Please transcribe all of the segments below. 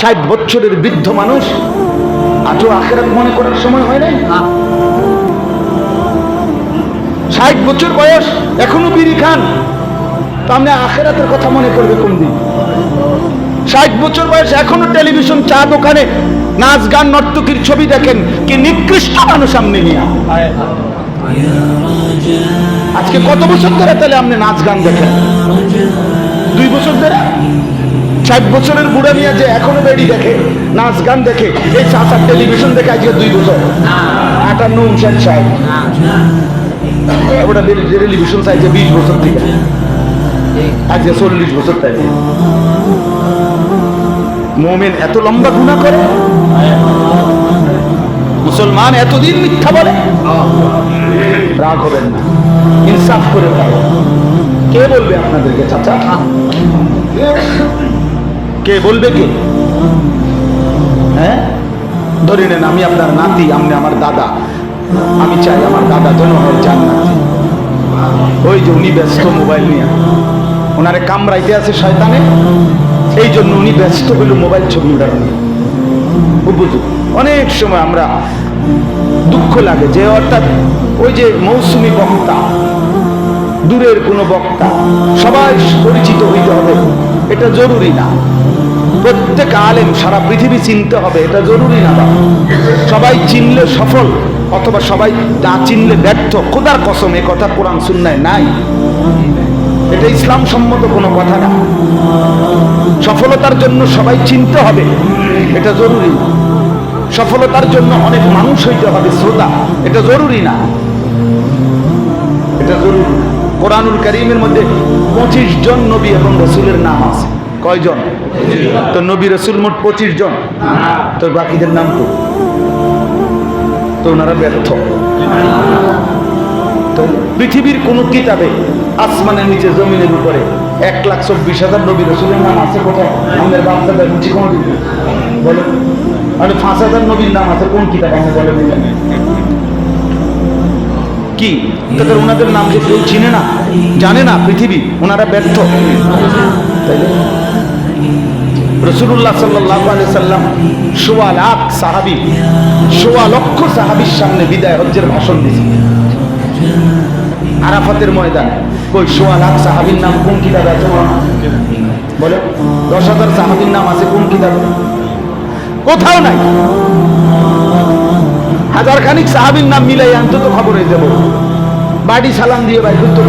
ষাট বছরের বৃদ্ধ মানুষ আজও আখেরাত মনে করার সময় হয় নাই? ষাট বছর বয়স এখনও বিড়ি খান। তো আপনি আখেরাতের কথা মনে করবে কোন দিন? ষাট বছর বয়স এখনও টেলিভিশন চা দোকানে নাচ গান নর্তকীর ছবি দেখেন। কি নিকৃষ্ট মানুষ সামনে নিয়ে আজকে কত বছর ধরে তাহলে আপনি নাচ গান দেখেন? দুই বছর ধরে? ষাট বছরের বুড়া নিয়ে যে এখনও বেড়ি দেখে, নাচ গান দেখে, এই চাচার টেলিভিশন দেখে আজকে দুই বছর। আটান্ন, উনষাট, ষাট। ওটা টেলিভিশন চাইছে বিশ বছর থেকে। আজকে চল্লিশ বছর তাই মোমেন এত লম্বা গুণা করে। মুসলমান এতদিন মিথ্যা বলে। রাগ হবেন না। ইনসাফ করে কে বলবে আপনাদেরকে, চাচা? কে বলবে কে? হ্যাঁ? ধরে নেন আমি আপনার নাতি, আপনি আমার দাদা। আমি চাই আমার দাদা যেন হয় জান্নাতি। ওই যে উনি ব্যস্ত মোবাইল নিয়ে। ওনারে কামড়াইতে আছে শয়তানে। এই জন্য উনি ব্যস্ত হইল মোবাইল ছবি নিয়ে বুঝুন অনেক সময় আমরা দুঃখ লাগে যে অর্থাৎ ওই যে মৌসুমি বক্তা, দূরের কোনো বক্তা, সবাই পরিচিত হইতে হবে। এটা জরুরি না। প্রত্যেক আলেম সারা পৃথিবী চিনতে হবে, এটা জরুরি না বাবা। সবাই চিনলে সফল, অথবা সবাই না চিনলে ব্যর্থ, খোদার কসম, এ কথা কোরআন সুন্নায় নাই। এটা ইসলাম সম্মত কোনো কথা না। সফলতার জন্য সবাই চিনতে হবে, এটা জরুরি সফলতার জন্য অনেক মানুষ হইতে হবে, শ্রোতা, এটা জরুরি না। এটা জরুরি না। কোরআনুল করিমের মধ্যে পঁচিশ জন নবী এবং রসুলের নাম আছে। কয়জন? তো নবী রসুল মোট পঁচিশ জন। তো বাকিদের নাম তো ওনারা ব্যর্থ। তো পৃথিবীর কোন কিতাবে আসমানের নিচে জমিনের উপরে এক লাখ চব্বিশ হাজার নবী রসুলের নাম আছে কোথায়? আমাদের বাচ্চাদের রুচি কোনো পাঁচ হাজার নবীর নাম আছে কোন কিতাব? আমি বলে। কি? তাদের ওনাদের নাম যে কেউ চিনে না, জানে না পৃথিবী, ওনারা ব্যর্থ। রসুল্লাহ সাল্লাহ সাল্লাম সোয়া লাখ সাহাবি, সোয়া লক্ষ সাহাবির সামনে বিদায় হজ্জের ভাষণ দিয়েছে আরাফাতের ময়দান। কই, সোয়া লাখ সাহাবির নাম কোন কিতাবে আছে বলে। দশ হাজার সাহাবির নাম আছে কোন কিতাবে? কোথাও নাই। হাজার খানিক সাহাবির নাম মিলাই অন্তত খবর হয়ে যাব। বাড়ি সালাম দিয়ে ভাই করতাম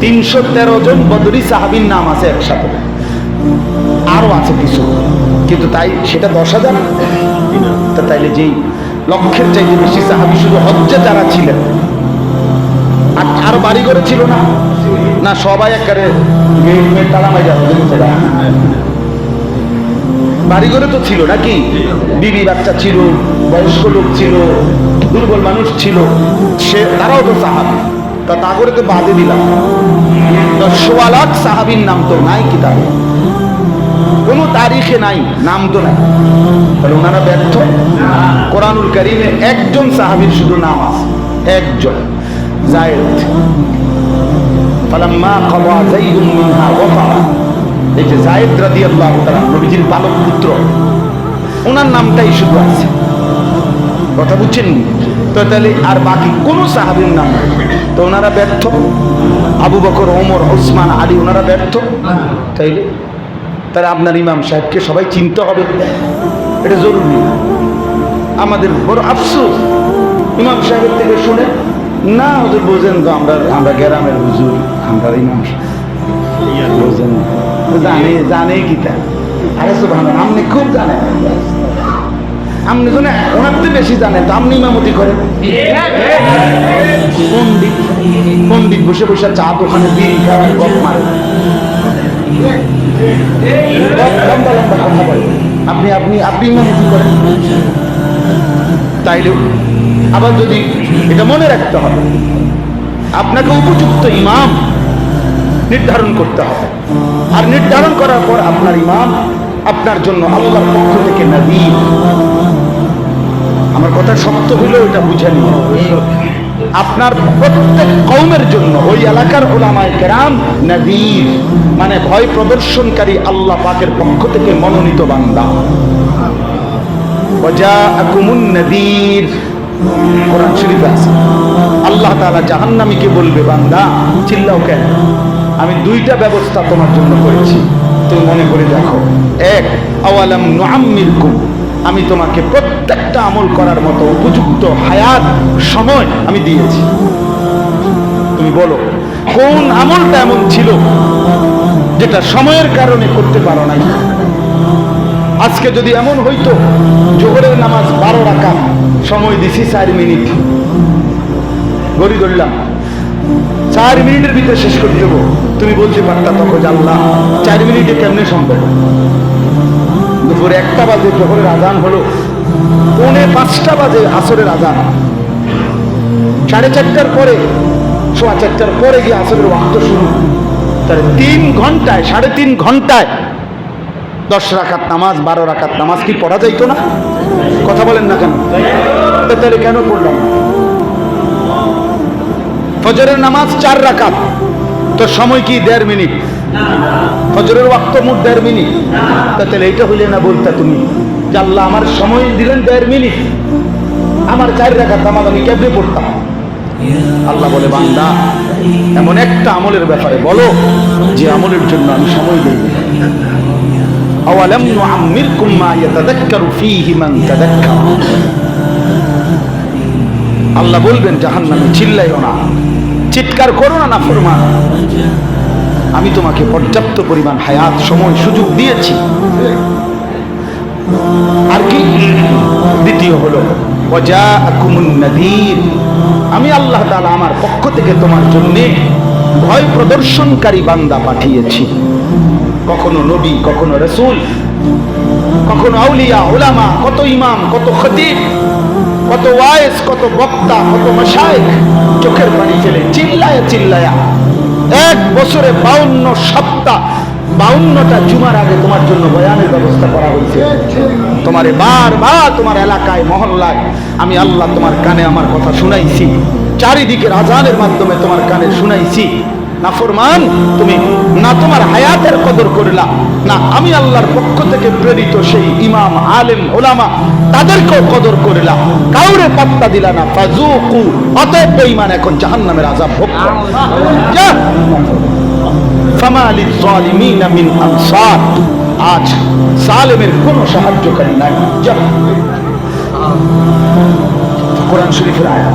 তিনশো তেরো জন বদরি সাহাবির নাম আছে একসাথে। আরও আছে কিছু। কিন্তু তাই সেটা দশ হাজার তা তাইলে যেই লক্ষের চাইতে বেশি সাহাবি শুধু হজ্জে যারা ছিলেন, আর আরও বাড়ি করে ছিল না না সবাই একবারে তালা মাইজা বাড়ি করে তো ছিল নাকি? বিবি বাচ্চা ছিল, বয়স্ক লোক ছিল, দুর্বল মানুষ ছিল, সে, তারাও তো সাহাবি। তা তা করে তো বাদে দিলাম। তো সোয়া লাখ সাহাবির নাম তো নাই কিতাবে কোনো তারিখে নাই, নাম তো নাই। তাহলে ওনারা ব্যর্থ? কোরআনুল করিমে একজন সাহাবির শুধু নাম আছে, একজন, জায়েদ। ফালাম্মা কবা যাইদুম মিনহা ওয়াতারা এই যে জায়েদ রাদিয়াল্লাহু তাআলা, নবীজির পালক পুত্র, ওনার নামটাই শুধু আছে। কথা বুঝছেন তো তাহলে আর বাকি কোন সাহাবীর নাম তো ওনারা ব্যর্থ। আবু বকর, ওমর, ওসমান, আলী, ওনারা ব্যর্থ। তাইলে? তাহলে আপনার ইমাম সাহেবকে সবাই চিনতে হবে। এটা জরুরি। আমাদের বড় আফসোস। ইমাম সাহেবের থেকে শুনে, না, ওদের বোঝেন তো আমরা আমরা গ্রামের হুজুর, আমরা ইমাম সাহেব। বোঝেন। জানে জানে গীতা। আরে ভালো আপনি খুব জানেন। আপনি তো না ওনার তো বেশি জানেন, তো আপনি ইমামতি করেন। পন্ডিত পন্ডিত বসে বসে চা দোকানে বিড়ি খাওয়ার গপ মারে। লম্বা লম্বা কথা বলে। আপনি আপনি আপনি ইমামতি করেন। তাইলে আবার যদি এটা মনে রাখতে হবে, আপনাকে উপযুক্ত ইমাম নির্ধারণ করতে হবে। আর নির্ধারণ করার পর আপনার ইমাম আপনার জন্য আল্লাহর পক্ষ থেকে নবী। আমার কথা শক্ত হইলেও এটা বুঝে নিন। আপনার প্রত্যেক কৌমের জন্য, ওই এলাকার ওলামায় কেরাম নদীর মানে ভয় প্রদর্শনকারী আল্লাহ পাকের পক্ষ থেকে মনোনীত বান্দা। নাযীর কোরআন শরীফে আছে। আল্লাহ তাআলা জাহান্নামীকে বলবে, বান্দা, চিল্লাও কেন? আমি দুইটা ব্যবস্থা তোমার জন্য করেছি। তুমি মনে করে দেখো। এক, আওয়ালাম নুআম্মিরকুম। আমি তোমাকে প্রত্যেকটা আমল করার মতো উপযুক্ত হায়াত, সময় আমি দিয়েছি। তুমি বলো, কোন আমলটা এমন ছিল যেটা সময়ের কারণে করতে পারো নাই? আজকে যদি এমন হইতো, জোহরের নামাজ বারো রাখা সময় দিছি চার মিনিট। গড়ি ধরলাম। চার মিনিটের ভিতরে শেষ করে দেবো। তুমি বলতে পারতা তখন আল্লাহ, চার মিনিটে কেমনে সম্ভব? দুপুরে একটা বাজে, জোহরের আজান হলো। পৌনে পাঁচটা বাজে আসরের আজান। সাড়ে চারটার পরে, সোয়া চারটার পরে গিয়ে আসরের ওয়াক্ত শুরু। তাহলে তিন ঘন্টায়, সাড়ে তিন ঘন্টায় দশ রাখাত নামাজ, বারো রাখাত নামাজ কি পড়া যাইতো না? কথা বলেন না কেন? তাহলে কেন পড়লাম ফজরের নামাজ চার রাকাত। তো সময় কি দেড় মিনিট? ফজরের ওয়াক্ত মোট দেড় মিনিট। তাহলে এইটা হইলে না বলতা তুমি আল্লাহ আমার সময় দিলেন দেড় মিনিট। আমার চার রাখাত নামাজ আমি কেমনে পড়তাম? আল্লাহ বলে, বান্দা, এমন একটা আমলের ব্যাপারে বলো যে আমলের জন্য আমি সময় দিই أولم نعمركم ما يتذكر فيه من تذكر আল্লাহ বলবেন জাহান্নামে চিল্লাইও না চিৎকার করো না না ফরমান আমি তোমাকে পর্যাপ্ত পরিমাণ হায়াত সময় সুযোগ দিয়েছি আর কি দ্বিতীয় হলো ওয়াজাআকুমুন নাযীর আমি আল্লাহ তাআলা আমার পক্ষ থেকে তোমার জন্য ভয় প্রদর্শনকারী বান্দা পাঠিয়েছি কখনো নবী, কখনো রসুল, কখনো আউলিয়া ওলামা কত ইমাম, কত খতিব, কত ওয়াইস, কত বক্তা, কত মশাইক চোখের পানি ফেলে চিল্লায়া চিল্লায়া। এক বছরে বাউন্ন সপ্তাহ, বাউন্নটা জুমার আগে তোমার জন্য বয়ানের ব্যবস্থা করা হয়েছে। তোমারে বারবার তোমার এলাকায়, মহল্লায় আমি আল্লাহ তোমার কানে আমার কথা শুনাইছি। চারিদিকে আজানের মাধ্যমে তোমার কানে শুনাইছি। নাফরমান, তুমি না তোমার হায়াতের কদর করিলা, না আমি আল্লাহর পক্ষ থেকে প্রেরিত সেই ইমাম, আলেম, ওলামা, তাদেরকেও কদর করিলা। কাউরে পাত্তা দিলা না ফাজুকু অতএব বেঈমান এখন জাহান্নামের আযাব ভোগ। যা। ফামালি জালিমিনা মিন আনসার। আজ সালেমের কোনো সাহায্যকারী নাই। যা। কোরআন শরীফের আয়াত।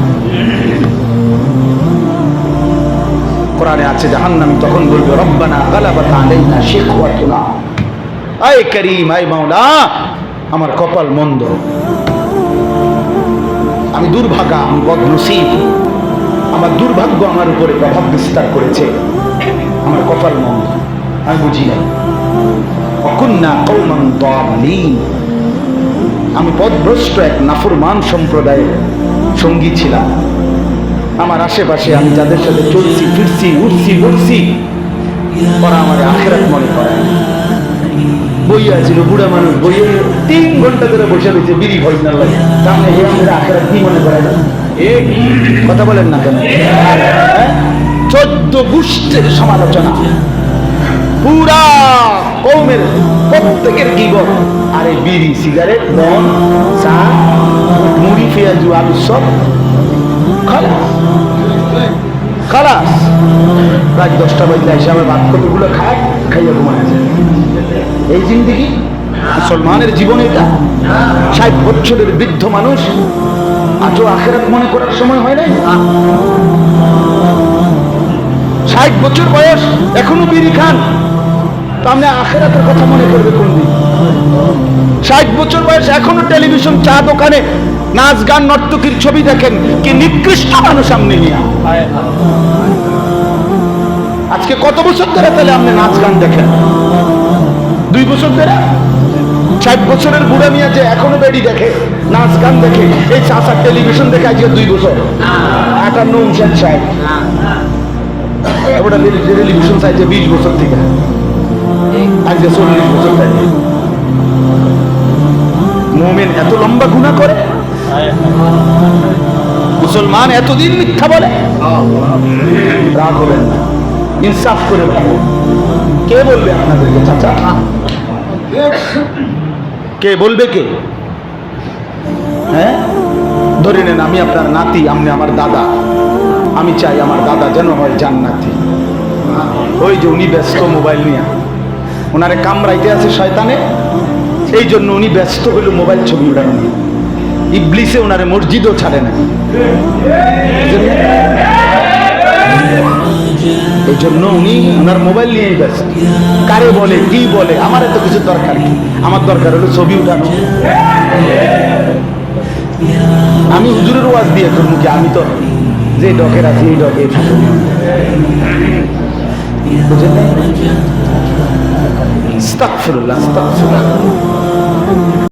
কোরআনে আছে, জাহান্নামী তখন বলবে, রব্বানা গালাবাত আলাইনা শিকওয়াতুনা। আয় করিম, আয় মাওলা, আমার কপাল মন্দ। আমি দুর্ভাগা, আমি বদনসিব। আমার দুর্ভাগ্য আমার উপরে প্রভাব বিস্তার করেছে। আমার কপাল মন্দ। আমি বুঝি না। অকুন্না কৌমান দালিন আমি পদভ্রষ্ট এক নাফরমান সম্প্রদায়ের সঙ্গী ছিলাম। আমার আশেপাশে আমি যাদের সাথে চলছি, ফিরছি, উঠছি বসছি ওরা আমার আখেরাত মনে করে। বইয়া ছিল বুড়া মানুষ, বইয়ে তিন ঘণ্টা ধরে বসে রয়েছে, বিড়ি ভয় না লাগে। তাহলে হে আমাদের আখেরাত কি মনে করে? এ কথা বলেন না কেন? হ্যাঁ? চোদ্দ গোষ্ঠীর সমালোচনা। পুরা কৌমের প্রত্যেকের গিবত আরে বিড়ি, সিগারেট মন চা, মুড়ি, পেঁয়াজু, আলু সব খালাস। দশটা বাজলে এসে আমার ভাত কতগুলো খায় ঘুমায়। এই জিন্দিগি মুসলমানের জীবন এটা। ষাট বছরের বৃদ্ধ মানুষ আজও আখেরাত মনে করার সময় হয় নাই? ষাট বছর বয়স, এখনও বিড়ি খান। তো আপনি আখেরাতের কথা মনে করবে কোন দিন ষাট বছর বয়স এখনও টেলিভিশন চা দোকানে নাচ গান নর্তকীর ছবি দেখেন। কি নিকৃষ্ট মানুষ নিয়ে আজকে কত বছর ধরে তাহলে আপনি নাচ গান দেখেন? দুই বছর ধরে? ষাট বছরের বুড়া মিয়া যে এখনও বেডি দেখে, নাচ গান দেখে, এই চাষার টেলিভিশন দেখে আজকে দুই বছর। আটান্ন উনষাট ষাট। টেলিভিশন চাইছে বিশ বছর থেকে। আজকে চল্লিশ বছর থাকে। এত লম্বা গুণা করে? মুসলমান এতদিন মিথ্যা বলে? রাগ হবেন না। ইনসাফ করে কে বলবে আপনাদেরকে, চাচা? কে বলবে কে? হ্যাঁ? ধরে নেন, আমি আপনার নাতি, আপনি আমার দাদা। আমি চাই আমার দাদা যেন হয় জান্নাতি। ওই যে উনি ব্যস্ত মোবাইল নিয়ে। ওনারে কামড়াইতে আছে শয়তানে। এই জন্য উনি ব্যস্ত হইল মোবাইল ছবি উঠানো নিয়ে ইবলিসে ওনারে মসজিদও ছাড়ে না এই জন্য উনি ওনার মোবাইল নিয়েই ব্যস্ত। কারে বলে, কি বলে, আমার এত কিছু দরকার কি? আমার দরকার হলো ছবি উঠানো। আমি হুজুরের ওয়াজ দিয়ে করব মুখে আমি তো যে ডকের আছি, এই ডকে বুঝলেন?